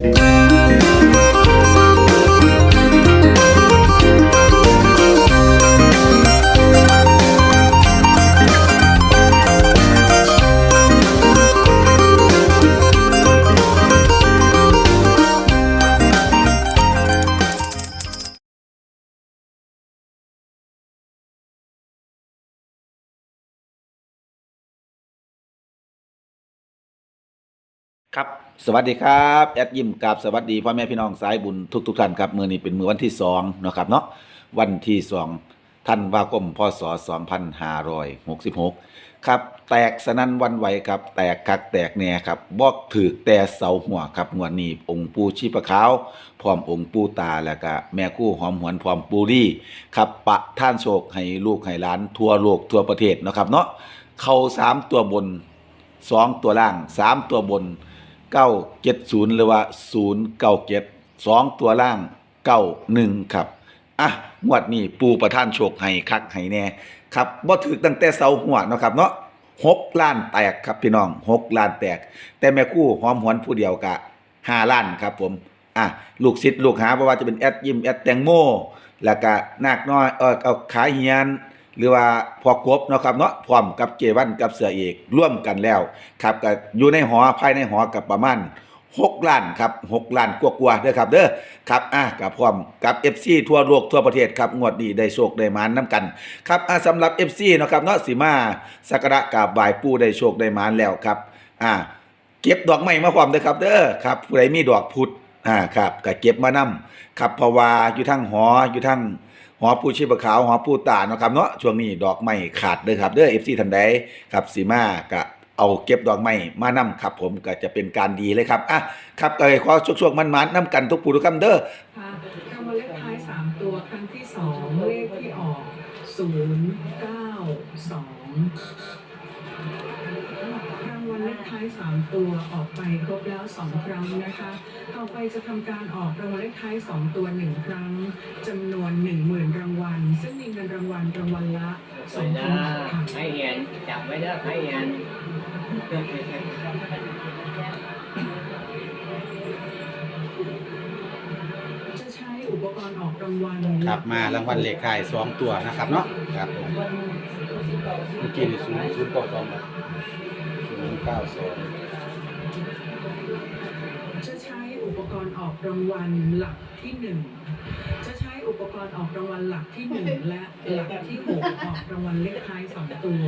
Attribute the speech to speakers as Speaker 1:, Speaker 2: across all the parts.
Speaker 1: Thank you. ครับ สวัสดีครับแอดยิมกับสวัสดีพ่อแม่พี่น้องสายบุญทุกทุกท่านครับมือนี้เป็นมือวันที่2เนาะครับเนาะวันที่2ท่านวาคมพศ2566 ครับ แตกสนั่นวันไหวครับ แตกคักแตกแหน่ครับบอกถือแต่เสาหัวครับงวดนี้องค์ปูชีพขาวพร้อมองค์ปูตาแล้วก็แม่คู่หอมหวนพร้อมปูรี่ครับปะท่านโชคให้ลูกให้หลานทั่วโลกทั่วประเทศเนาะครับเนาะเข้าสามตัวบนสองตัวล่างสามตัวบน เก้าเจ็ดศูนย์หรือว่าศูนย์เก้าเจ็ดสองตัวล่างเก้าหนึ่งครับอะงวดนี้ปูประท่านโชคให้คักให้แน่ครับบ่ถือตั้งแต่เสาหัวเนาะครับเนาะหกล้านแตกครับพี่น้องหกล้านแตก แต่แม่คู่หอมหวนผู้เดียวกะห้าล้านครับผมอะลูกศิษย์ลูกหาเพราะว่าจะเป็นแอดยิมแอดแตงโมแล้วก็นาคน้อยเออเอาขายเฮียน หรือว่าพอกบเนาะครับเนาะพร้อมกับเจวันกับเสือเอกร่วมกันแล้วครับก็อยู่ในหอภายในหอกับประมาณ6ล้านครับ6ล้านกว่าๆเด้อครับเด้อครับอะกับพร้อมกับ FC ทั่วโลกทั่วประเทศครับงวดนี้ได้โชคได้มานน้กันครับอะสำหรับ FC เนาะครับเนาะสิมาสักการะกราบไหว้ปู่ได้โชคได้มานแล้วครับอะเก็บดอกไม้มาพร้อมเด้อครับเด้อครับผู้ใดมีดอกพุธอ่าครับก็เก็บมานํครับเพราะว่าอยู่ทั้งหออยู่ทั้ง หอผู้ชีพขาวหอผู้ตาเนาะครับเนาะช่วงนี้ดอกไม้ขาดเด้อครับเด้อ FC ทันใดครับสีมาก็เอาเก็บดอกไม้มานํครับผมก็จะเป็นการดีเลยครับอะครับก็ขอช่วงๆมันๆนํกันทุกผู้ทุกคำเด้อ
Speaker 2: ค่ะรางวัลเลขท้ายสามตัวครั้งที่สองเลขที่ออกศูนย์เก้าสอง ท้ามตัวออกไปครบแล้วสองครั้งนะคะ ต่อไปจะทำการออกรางวัลเลขท้าย 2 ตัวหนึ่งครั้งจำนวนหนึ่งหมื่นรางวัล ซึ่งมีเงินรางวัลรางวัลละสองพันค่ะ
Speaker 3: ให้เรียนจับไว้เด้อให้เรียน
Speaker 2: จะใช้อุปกรณ์ออกรางวัล
Speaker 4: ครับมารางวัลเลขท้ายสองตัวนะครับเนาะครับผมเมื่อกี้นี่ศูนย์ศูนย์ก้าสองครับ 9โซน
Speaker 2: จะใช้อุปกรณ์ออกรางวัลหลัก ที่หนึ่งจะใช้อุปกรณ์ออกรางวัลหลักที่หนึ่งและหลักที่หกออกรางวัลเลขท้ายสองตัว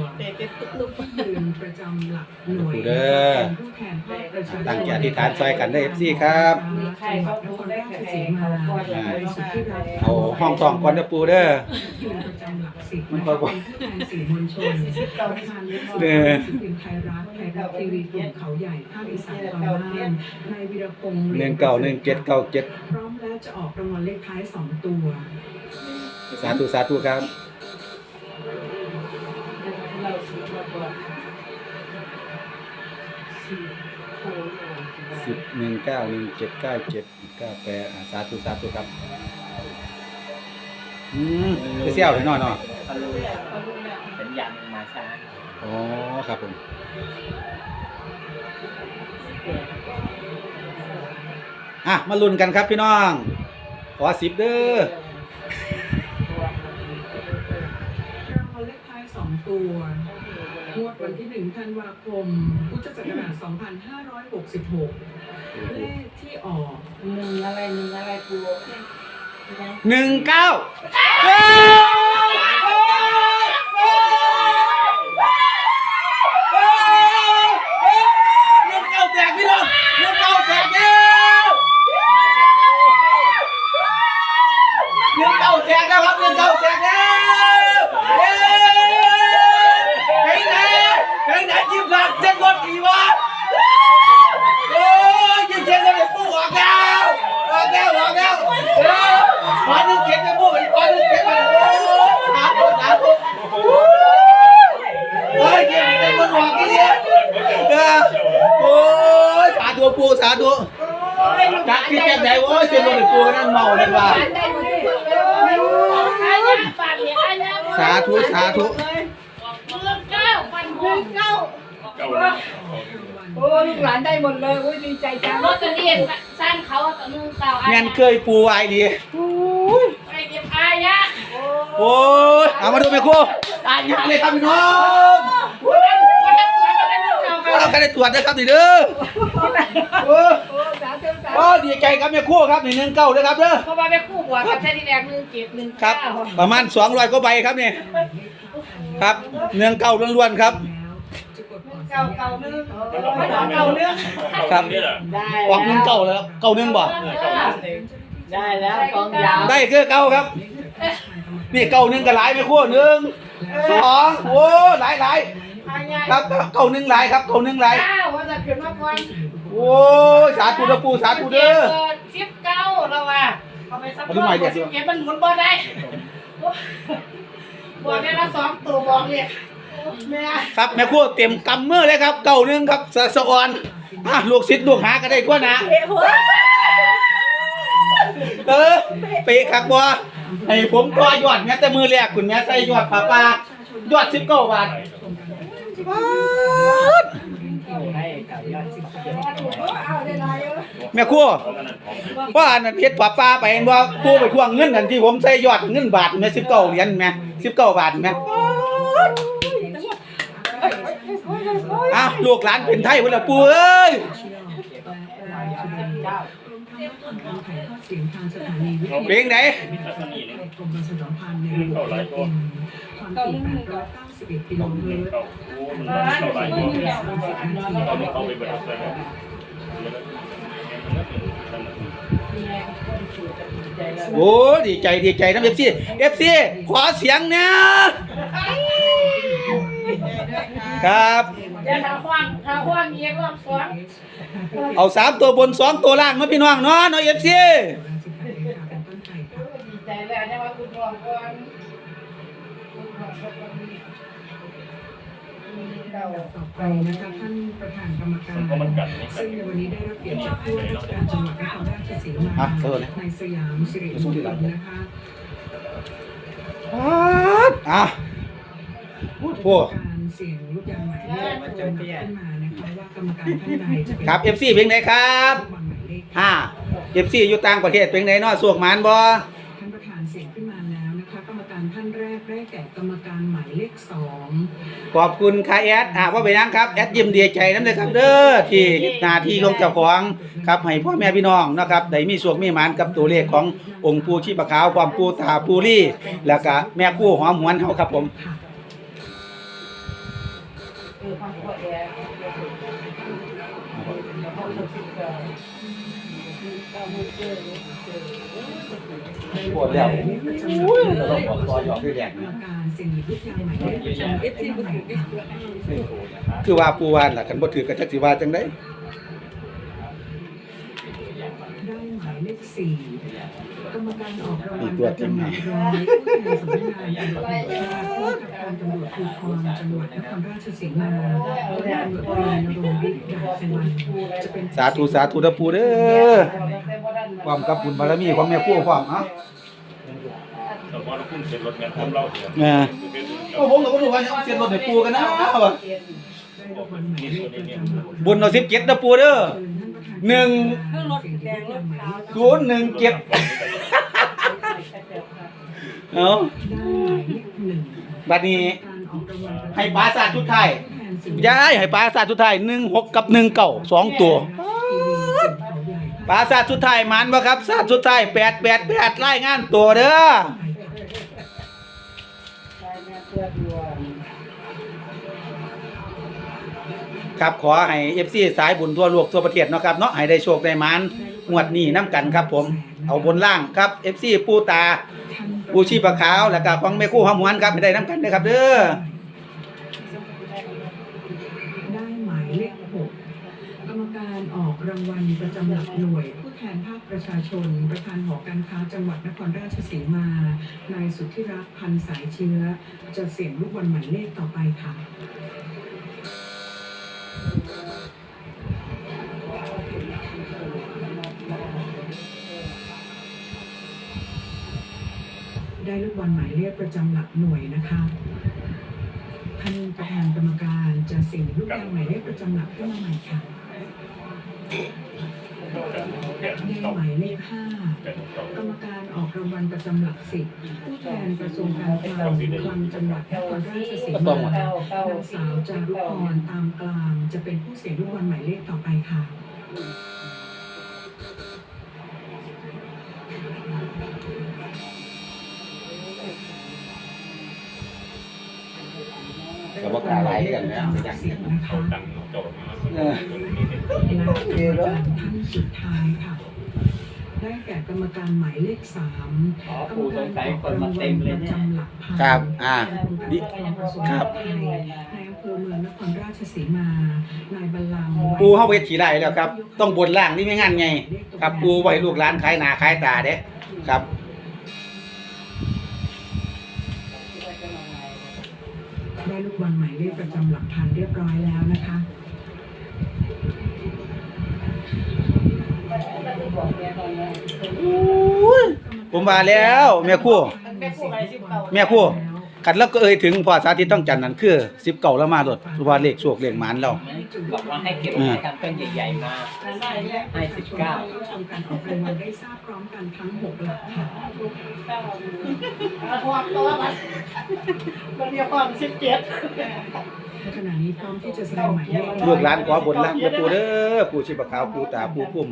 Speaker 2: ผู้ยืนประจำหลักหน่วยเป็นผู้แทนภาคประชาชน
Speaker 4: ตั้งใจอธิษฐานซอยกันได้เอฟซีครับ
Speaker 2: จังหวัดนครราชสีมาบริสุทธิรัตน์
Speaker 4: เอาห้องทองก่อนเด้อปูเด้อ
Speaker 2: ยืนประจำหลักสิบ
Speaker 4: มัน
Speaker 2: นะ
Speaker 4: ค่
Speaker 2: คะ
Speaker 4: อย
Speaker 2: เป็นผู้แทนสื่อมวลชนประธานวิท
Speaker 4: เด้
Speaker 2: ยุ
Speaker 4: อ
Speaker 2: สิบพิมพ์ไทยรัฐไทยรัฐทีวีกลุ่มเขาใหญ่ภาคอีสานตอนล่างนายวีรพงษ์
Speaker 4: หนึ่งเก้าหนึ่งเจ็ดเก้าเจ็ด
Speaker 2: พร้อมแล้วจะออกรางวัลเลขท้ายสองตัว
Speaker 4: สาธุสาธุครับสิบหนึ่งเก้าหนึ่งเจ็ดเก้าเจ็ดเก้าแปดอ่าสาธุสาธุครับ อืมคือเสี่ยวเลยเนาะเนาะ
Speaker 3: เขารู้แล้วสัญญาณมันมาช้า
Speaker 4: อ๋อครับผม อะ มาลุ้นกันครับพี่น้อง ขอสิบเด้อ
Speaker 2: รางวัลเลขท้ายสองตัวงวดวันที่หนึ่งธันวาคม พุทธศักราช2566 เลขที่ออก
Speaker 5: หนึ่งอะไรหนึ่งอะไรปู
Speaker 4: หนึ่งเก้าเงินเก่าแตกพี่น้องเงินเก่าแตกแล้วเงินเก่าแตกแล้วครับเงินเก่าแตกแล้วเย้ไปไหนไปไหนยิ้มหลังเจ็ดรถกี่วะโอ้ยยิ้มเจ็ดรถไอ้ปูออกแล้วออกแล้วออกแล้วเออขอหนึ่งเก็บไปปูอีกขอหนึ่งเก็บไปโอ้ยสาธุสาธุโอ้ยเก็บไปบนหัวกี่เนี่ยเออโอ้ยสาธุปู สาธุจักที่แก้ไหนโอ้ยเสียงรถไอ้ปูนั่นเมาเลยว่ะ
Speaker 5: ได้หมดเลยอันนี้ปากเนี่ยอันนี้
Speaker 4: สาธุสาธุ
Speaker 5: เมืองเก้าปันหงเก้า
Speaker 2: รางวัล
Speaker 6: โอ้ลูกหลานได้หมดเลยโอ้ยดีใจจัง
Speaker 5: รถตัวนี้สั้นเขาตัวนึงเก่า
Speaker 4: แม่นเคยปูไว้ดี
Speaker 5: ไปเก็บอายะ
Speaker 4: โอ้ยเอามาดูแม่ครูอ่านยากเลยครับพี่น้อง
Speaker 5: วันนั้นตัวก็ได้ลูก เก่า
Speaker 4: เราก็ได้ตรวจนะครับนี่เด้อโอ้
Speaker 6: โอ้สาธุสา
Speaker 4: โอ้ดีใจครับแม่ครูครับนี่หนึ่งเก้าเด้อครับเด้อ
Speaker 5: เพราะว่าไปคู่บวกกับแค่ที่แรกหนึ่งเจ็ดหนึ่ง
Speaker 4: ครับ
Speaker 5: เก้า
Speaker 4: ประมาณ200กว่าใบครับนี่ครับเนืองเก้าล้วนๆครับ
Speaker 5: เก่าเก่าหนึ่ง
Speaker 6: ธุเก่าเรื่อง
Speaker 4: ครับ
Speaker 6: ได้
Speaker 4: ออกหนึ่งเก้าแล้วเก้าหนึ่งบ่
Speaker 6: ได้แล้วกองยาว
Speaker 4: ได้คือเก้าครับ นี่เก้าหนึ่งก็หลายแม่ครูหนึ่งสองโอ้หลายหลาย
Speaker 5: อายะ
Speaker 4: ครับเก้าหนึ่งหลายครับเก้าหนึ่งหลาย
Speaker 5: เก้าว่าจะขึ้นมาก่อน
Speaker 4: โอ้ยสาธุเด้อปู่สาธุเด้อ
Speaker 5: สิบเก้าแล้วว่ะเอาไปซัพพ
Speaker 4: เอาดู
Speaker 5: อ
Speaker 4: หน่อย
Speaker 5: ร์
Speaker 4: เดี๋
Speaker 5: ต
Speaker 4: ยว
Speaker 5: สิบเจ็ดมันหมุนบ่ได้บอกได้ละสองตัวบอกเลยแม่
Speaker 4: ครับแม่ครัวเต็มกำมือเลยครับ เก้าหนึ่งครับสะสะออนอะลูกศิษย์ลูกหาก็ได้กว่านะเออเป๊ะครับบ่ให้ผมต่อยอดแม้แต่มือแรกคุณแม่ใส่ยอดผ้าป่ายอดสิบเก้าบาท แม่ครัวว่าอันนั้นเฮ็ดผ้าป่าไปเห็นบ่ผู้ไปทวงเงินอันที่ผมใส่ยอดเงินบาทแม่สิบเก้าเหรียญแม่สิบเก้าบาทแม่อ้าวลูกหลานเป็นไทยเพิ่นล่ะปู่เอ้ย เพลงไหน
Speaker 2: กรมประชาสัมพันธ์ในระบบและเป็นความถี่891กิโลเมตร
Speaker 7: เข้าไปเบิดเลย
Speaker 4: โอ้ดีใจดีใจน้ำเอฟซีเอฟซีขอเสียงเนี่ยครับ
Speaker 5: เดี๋ยวทาขว้างทาขว้างเยียกรอบสอง
Speaker 4: เอาสามตัวบนสองตัวล่างมาพี่น้องเนาะเนาะเอฟซี
Speaker 5: ดีใจแล้วเนี่ยว่าคุณรองก่อนเก่า
Speaker 2: ต่อไปนะคะท่านประธานกรรมการซึ่งในวันนี้ได้รับเกียรติจากผู้ว่าราชการจังหวัดนครราชสีมาในสยามสิริมงคลนะคะ
Speaker 4: อะพูดพู
Speaker 2: การเสี่ยงลูกยางหมาย เลขจะนำขึ้นมานะคะว่ากรรมการท่านใดจะเป็น
Speaker 4: ครับเอฟซีเพลงไหนครับ
Speaker 2: ลูกบอลหมายเลข
Speaker 4: ห้าเอฟซีอยู่ต่างประเทศเพลงไหนเนาะสวกหมานบ่
Speaker 2: ท่านประธานเสียงขึ้นมาแล้วนะคะกรรมการท่านแรกได้แก่กรรมการหมายเลขสอง
Speaker 4: ขอบคุณค่ะแอดอะว่าไปยังครับแอดยิ้มดีใจน้ำเลยครับเด้อที่เฮ็ดหน้าที่ของเจ้าของครับให้พ่อแม่พี่น้องนะครับได้มีสวกมีหมานกับตัวเลขขององค์ปู่ชีพขาวความปู่ตาปู่ลี่ แล้วก็แม่กู้หอมหวนเฮาครับผม
Speaker 6: ปวดแล้
Speaker 4: ว
Speaker 2: อุ้ย
Speaker 4: เราต้องบอกต่อยอดด้วยแดง
Speaker 2: กรรมการเสียงหยิบลูกยางหมายเลขประจำ
Speaker 6: เอฟซีบุตรดิ
Speaker 4: คือว่าปู่ว่าล่ะคันบ่ถือก็จักสิว่าจังได๋
Speaker 2: ได้หมายเลขสี่กรรมการออกรางวัลประจำหลักร้อยผู้แทนสำนักงานตำรวจแห่งชาติผู้กับการตำรวจภูธรจังหวัดนครราชสีมาพลตำรวจตรีนรงค์ฤทธิ์ดาสุวรรณจะเป็น
Speaker 4: สาธุสาธุเด้อปู่เด้อ ความกับบุญบารมีของแม่กู้พร้อมเอ้า
Speaker 7: แต่พอเราขึ้นเสร็จรถเนี่ยผมเล่าเสีย
Speaker 4: เออโอ้ผมก็บ่รู้ว่าเสียรถให้ปู่กันนะว่า
Speaker 2: ได้รางวัลหมายเลขประจำหลัก
Speaker 4: บุญเอา17เด้อปู่เด้อหนึ่ง
Speaker 6: เครื่องรถแดงรถขาว
Speaker 4: ศูนย์หนึ่งเจ็ดเอา
Speaker 2: ได้หมายเลขหนึ่ง
Speaker 4: บัดนี้
Speaker 2: การออกรางวัลประจำ
Speaker 4: ให้ปลาสาดชุดไทาย
Speaker 2: แทนสิ่ง
Speaker 4: ย้ายให้ปลาสาดชุดไทายหนึ่งหกกับหนึ่งเก่าสองตัว
Speaker 2: ทีวีเขาใหญ่
Speaker 4: ปลาสาดชุดไทายมันบ่ครับสาดชุดไทายแปดแปดแปดไล่งานตัวเด้อครับขอให้เอฟซีสายบุญทั่วโลกทั่วประเทศเนาะครับเนาะให้ได้โชคได้มานงวดนี้น้ำกันครับ ผมเอาบนล่างครับเอฟซีปูตาปูชีพขาวแล้วก็ของแม่คู่หอมหวนครับให้ได้น้ำกันเด้อครับ เด้อ
Speaker 2: ได้หมายเลขหก รางวัลประจำหลักหน่วย ผู้แทนภาคประชาชน ประธานหอการค้าจังหวัดนครราชสีมา นายสุทธิรักษ์พันสายเชื้อ จะเสี่ยงลูกบอลหมายเลขต่อไปค่ะได้ลูกบอลหมายเลขประจำหลักหน่วยนะคะ ท่านประธานกรรมการจะเสี่ยงลูกยางหมายเลขประจำหลักขึ้นมาใหม่ค่ะ
Speaker 7: เก้า
Speaker 2: หมายเลขห้า
Speaker 7: แปดเก้าก
Speaker 2: รรมการออกรางวัลประจำหลักสิบผู้แทนกระทรวงการคลังคลังจังหวัดนครราชสีมานางสาวจารุพรตามกลางจะเป็นผู้เสียงลูกบอลหมายเลขต่อไปค่ะ
Speaker 4: ก็บ่กล้าหลายกันแล้วไปจัง
Speaker 2: เสียงนะ
Speaker 7: เขา
Speaker 2: คะ
Speaker 7: ดังเจ้า
Speaker 4: เออ
Speaker 2: และกรรมการท่านสุดท้ายค่ะได้แก่กรรมการหมายเลขสาม
Speaker 3: อ๋อก
Speaker 2: รร
Speaker 3: ปู
Speaker 2: ม
Speaker 3: ส
Speaker 2: การ
Speaker 3: งสัยคนมาเต็มเลย
Speaker 2: ประ
Speaker 3: เนี่ย
Speaker 2: จำหลักพัน
Speaker 4: ครับ อ่า
Speaker 2: ดิครับในอำเภอเมืองนครราชสีมา นายบัลลัง
Speaker 4: ปูเฮาเฮ็ดขี้ได้แล้วครับ ต้องบนล่างนี่ไม่งั้นไง ครับปูไว้ลูกหลานขายหนาขายตาเด้ครับ
Speaker 2: ได้ลูกบอลหมายเลขประจำหลักพันเรียบร้อยแล้วนะคะ
Speaker 4: ผมมาแล้วแม่คู่
Speaker 5: แม่คู่ ก้า
Speaker 4: แม่ครู่คันแล้วก็เอ่ยถึงพ่อสาธิตต้องจันทร์นั่นคือ19แล้วมาโลดว่าเลขโชคเลขหมานแล้ว
Speaker 3: บอกว่าให้เก็บไว้ทำเป็นใหญ่ๆมาให้สิบเก้า
Speaker 2: ผู้ชมการออกรางวัลได้ทราบพร้อมกันทั้งหกหลักค่ะ
Speaker 5: เอาความตัวมันมันมีความสิบเจ็ด
Speaker 2: ในขณะนี้พร้อมที่จะแสดงหมายเลข
Speaker 4: ลูกหลานขอบนล่างแม่ปูเด้อปู่ชีพขาวปู่ตาปู่พุ่ม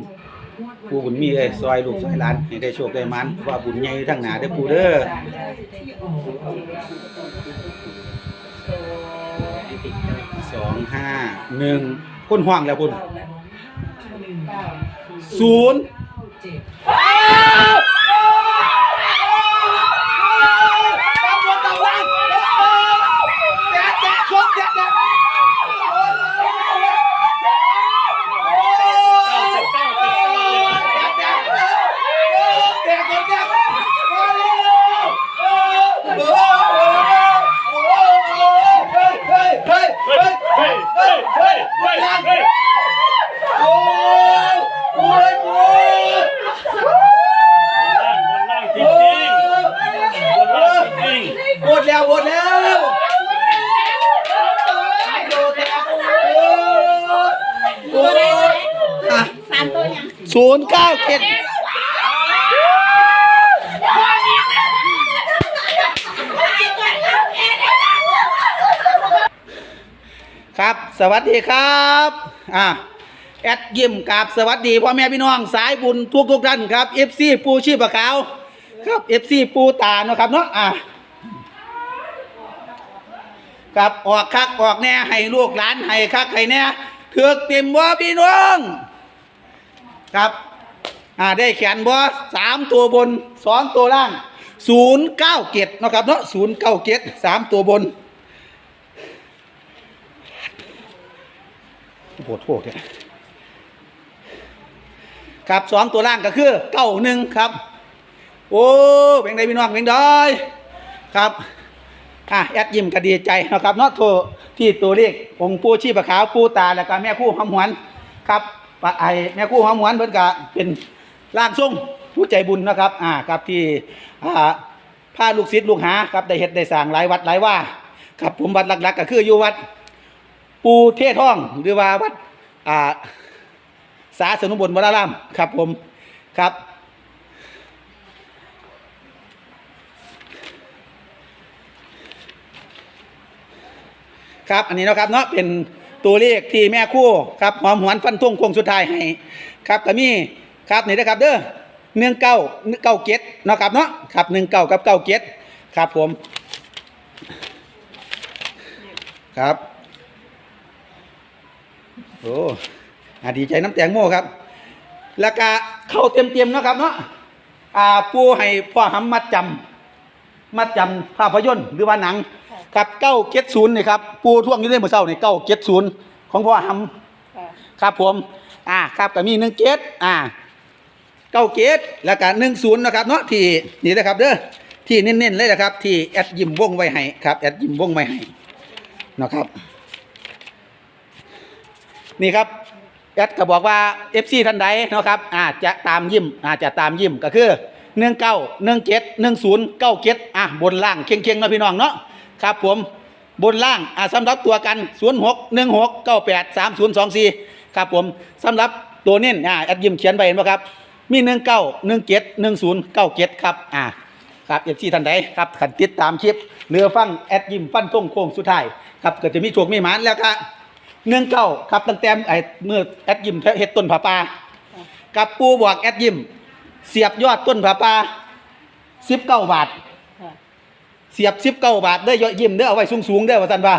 Speaker 4: ปูบุญมีเอ้ยซอยลูกซอยหลานให้ได้โชคได้หมันว่าบุญใหญ่ทั้งหนาเด้อปูเด้อสองห้าหนึ่งคนห่วงแล้วคุณศูนย์
Speaker 2: เก้าเจ็ด
Speaker 7: เฮ้ยเฮ้ยเฮ้ยเฮ้ยเฮ้ยเฮ้ยเฮ้ย
Speaker 1: โอ้ยโอ้ยโอ้ย
Speaker 7: ล่างบนล่างจริงจริงบนล่างจริง
Speaker 1: หมดแล้วหมดแล้วโอ้ย
Speaker 5: สามตัวยัง
Speaker 4: ศูนย์เก้าเจ็ดครับ สวัสดีครับอะแอดยิมกับสวัสดีพ่อแม่พี่น้องสายบุญทุกทุกท่านครับ FC ปูชีพขาวครับ FC ปูตาเนาะครับเนาะอะับออกคักออกแน่ให้ลูกหลานให้คักให้แน่เถือกเต็มว่าพี่น้อง ครับอ่าได้แขนบอสามตัวบนสองตัวล่างศูนย์เก้าเกตนะครับเนาะศูนย์เก้าเกตสามตัวบนโหดโหดเนี่ยครับสองตัวล่างก็คือเก้าหนึ่งครับ โอ้เป็นไงพี่น้องเป็นไดอยครับ อะแอดยิ้มก็ดีใจนะครับเนาะโทรที่ตัวเลของค์ปูชีพขาวปูตาแล้วก็แม่คู่หอมหวนครับปะไอแม่คู่หอมหวนเพิ่นก็เป็นร่างทรงผู้ใจบุญนะครับอ่าครับที่อ่าพาลูกศิษย์ลูกหาครับได้เฮ็ดได้สร้างหลายวัดหลายว่าครับผมวัดหลักๆก็คืออยู่วัดปูเทศท่องหรือว่าวัดอ่าสาสนุบลวรารามครับผมครับ ครับ อันนี้นะครับเนาะเป็นตัวเลขที่แม่คู่ครับหอมหวนฟันทุ่งโค้งสุดท้ายให้ครับก็มีครับนี่นะครับเด้อเนื่องเก้าเก้าเกตนะครับเนาะครับหนึ่งเก้ากับเก้าเกตครับผมครับโอ้อาดีใจน้ำแตงโมครับ แล้วก็เข้าเต็มๆเนะครับเนาะอ่าปูให้พ่อหำมัดจำมัดจำภาพยนตร์หรือว่าหนัง กับเก้าเจ็ดศูนย์นี่ครับปูท่วงอยู่ในมือเศร้านี่เก้าเจ็ดศูนย์ของพ่อหำครับผมอ่าครับก็มีหนึ่งเจ็ดอ่าเก้าเจ็ดแล้วก็หนึ่งศูนย์นะครับเนาะที่นี่นะครับเด้อที่เน้นๆเลยนะครับ ที่แอดยิมวงไว้ให้ครับแอดยิมวงไว้ให้นะครับ นี่ครับแอดก็บอกว่า FC ท่านใดเนาะครับอาจจะตามยิ้มอาจจะตามยิ้มก็คือหนึ่งเก้าหนึ่งเจ็ดหนึ่งศูนย์เก้าเจ็ดอะบนล่างเคียงๆนะพี่น้องเนาะ ครับผมบนล่างอะสำหรับตัวกันศูนย์หกหนึ่งหกเก้าแปดสามศูนย์สองสี่ครับผมสำหรับตัวเน้นอ่าแอดยิมเขียนไปเห็นป่ะครับ มีหนึ่งเก้าหนึ่งเจ็ดหนึ่งศูนย์เก้าเจ็ดครับอ่าครับเอฟซีท่านใดครับขันติดตามคลิปเรือฟังแอดยิมฟันทงโค้งสุดท้ายครับก็จะมีโชคมีหมานแล้วก็หนึ่งเก้าครับตั้งแต่ไอ้เมื่อแอดยิมเฮ็ดต้นผาป่ากับปูบอกแอดยิมเสียบยอดต้นผาป่าสิบเก้าบาท เสียบสิบเก้าบาทเด้ยอดยิ้มเด้อเอาไว้สูงๆเด้ว่าซั่นว่า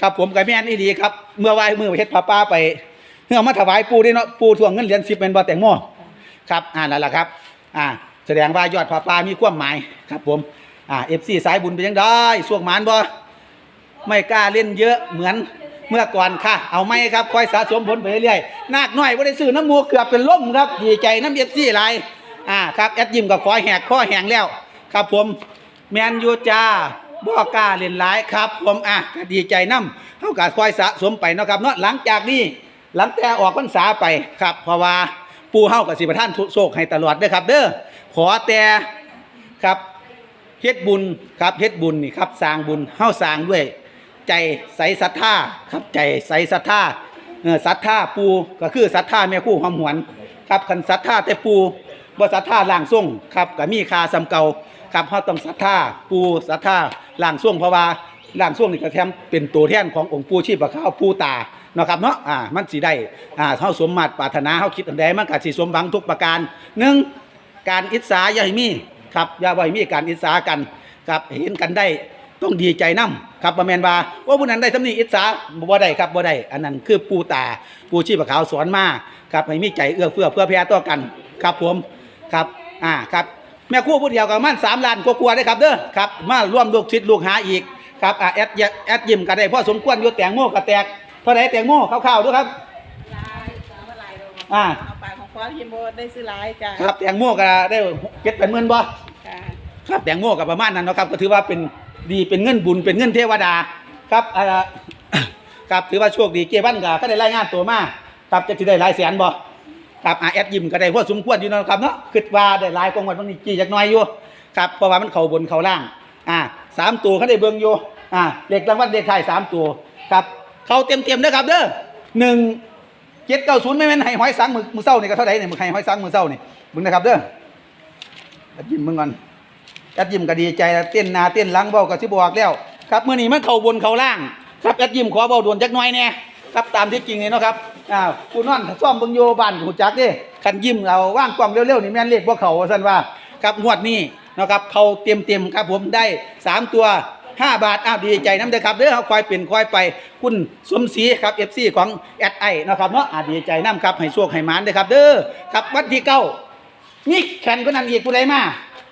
Speaker 4: ครับผมกับแม่นอีดีครับ เมื่อไหวมือเฮ็ดผ้าป่าไปเพื่อมาถวายปูได้เนาะปูทวงเงินเหรียญ10เป็นบ่แตงโมครับอ่านั่นแหละครับ อ่า แสดงว่ายอดผ้าป่ามีความหมายครับผมอ่า FC สายบุญเป็นจังได๋สวกหมานบ่ไม่กล้าเล่นเยอะเหมือนเมื่อก่อนค่ะ เอาไหมครับคอยสะสมผลไปเรื่อยๆนาคน้อยบ่ได้ซื้อน้ำมูเกือบเป็นล่มครับดีใจน้ำ FC หลายอ่าครับแอดยิมก็ขอยแหกข้อแหงแล้ว ครับผม แมนยูจ้าบ่กล้าเล่นหลายครับผมอะก็ดีใจนํเฮาก็คอยสะสมไปเนาะครับเนาะหลังจากนี้หลังแต่ออกพรรษาไปครับ เพราะว่าปู่เฮาก็สิประทานโชคให้ตลอดเด้อครับ เด้อขอแต่ครับเฮ็ดบุญครับเฮ็ดบุญนี่ครับสร้างบุญเฮาสร้างด้วย ใจใสศรัทธาครับใจใสศรัทธาเออศรัทธาปูก็คือศรัทธาแม่ครู่หอมหวน ครับคันศรัทธาแต่ปูบ่ศรัทธาล่างทรงครับก็มีคาสำเก่า ครับเฮาต้องศรัทธาปูศรัทธาล่างทรงเพราะว่าล่างทรงนี่ก็แทมเป็นตัวแทนขององค์ปู่ชีพขาวปู่ตาเนาะครับเนาะอ่ามันสิได้อ่าเฮาสมมาตรปรารถนาเฮาคิดอันใดมันก็สิสมหวังทุกประการหนึ่งการอิจฉาอย่าให้มีครับอย่าไว้มีการอิจฉากันครับเห็นกันได้ต้องดีใจนํครับประแมนว่าว่าผู้นั้นได้ทำนี้อิจฉาบ่ได้ครับบ่ได้อันนั้นคือปูตาปูชีพขาวสอนมาครับให้มีใจเอื้อเฟื้อเพื่อแผ่ต่อกันครับผมครับอ่าครับ แม่ครู่ผู้เดียวกับมัน3ล้านกว่าๆได้ครับเด้อครับมาร่วมลูกชิดลูกหาอีกครับอ่าแอดแอดยิ้มก็ได้พอสมควรอยู่แตงโมก็แตกเท่าไหร่แตงโมคร่าวๆด้วยครับ
Speaker 5: ลายสามลายลง
Speaker 4: อ่า
Speaker 5: เอาปากของฟ้าที่โมได้ซื้อลายจ้ะ
Speaker 4: ครับแตงโมก็ได้เก็ดเป็นหมื่นบ่
Speaker 5: จ้ะ
Speaker 4: ครับแตงโมกับประมาณนั้นเนาะครับก็ถือว่าเป็นดีเป็นเงินบุญเป็นเงินเทวดาครับอ่า ครับถือว่าโชคดีเกบันก็ได้รายงานตัวมาครับจะถือได้หลายแสนบ่ ครับอาแอดยิมก็ได้พอสมควรอยู่นะครับเนาะคิดว่าได้หลายกว่าวันบางนี้กี่จักน่อยอยู่ครับเพราะว่ามันเข้าบนเข้าล่างอ่าสามตัวเขาได้เบิ่งอยู่อ่าเลขรางวัลเลขท้ายสามตัวครับเข้าเต็มเต็มๆเด้อครับเด้อหนึ่งเจ็ดเก้าศูนย์ไม่แม่นให้หอยสังมือมือเศร้านี่ก็เท่าไหร่เนี่ยมือให้หอยสังมือเศร้านี่มึงนะครับเด้อแอดยิมมึงก่อนแอดยิมก็ดีใจเต้นหนาเต้นหลังเบาก็สิบอกแล้วครับเมื้อนี้มันเข้าบนเข้าล่าง ครับแอดยิมขอเบาด่วนจักน่อยแน่ครับตามที่จริงนี่เนาะครับ อ้าวกูนอนซ่อมเบิ่งโยบ้านหูจักเด้คันยิ้มเอาว่างกล้องเร็วๆนี่แม่นเลขบ่เขาว่าซั่นว่าครับงวดนี้นะครับเขาเต็มๆครับผมได้สามตัว 5 บาทอ้าวดีใจน้ำเด้อครับเด้อเฮาคอยเป็นคอยไป คุณสมศรีครับ FC ของแอดไอนะครับเนาะอ่าดีใจน้ำครับให้โชคให้หมานเด้อครับ เด้อครับวันที่เก้านี่แข่งก็นั่นอีกผู้ใดมา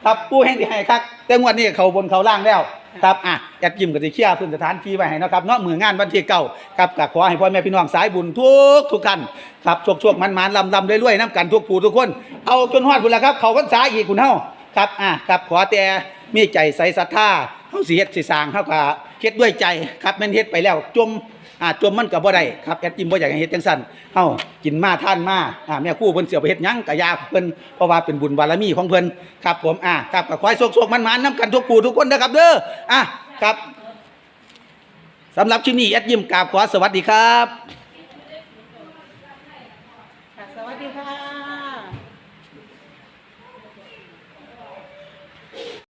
Speaker 4: ครับผู้แห่งที่ให้ครับแต่งวดนี้เขาบนเขาล่างแล้ว ครับอะแอดยิมก็สิเคียร์พื้นสถานที่ไว้ให้นะครับเนาะมืองานวันที่เก่าครับก็ขอให้พ่อแม่พี่น้องสายบุญทุกทุกท่านครับโชคโชคมันมันลำลำเรื่อยๆน้ำกันทุกผู้ทุกคน เอาจนฮอดพุ่นละครับเขาวันสาอีกคุณเฮาครับอะครับขอแต่มีใจใส่ศรัทธาเฮาสิเฮ็ดสิสร้างเฮาก็เฮ็ดด้วยใจครับแม่นเฮ็ดไปแล้วจม อ่าจมมันกับ่ได้ครับแอดจิมบ่อยากให้เฮ็ดจังสั่นเฮากินมาท่านมาอ่าแม่คู่เพิ่นเสียไปเฮ็ดหยังกะยาเพิ่นเพราะว่าเป็นบุญบารมีของเพิ่นครับผมอ่าครับก็ขอให้โชคๆมันๆนํกันทุกปู่ทุกคนนะครับเด้ออะครับสำหรับคลิปนี้แอดยิมกราบขอสวัสดีครับ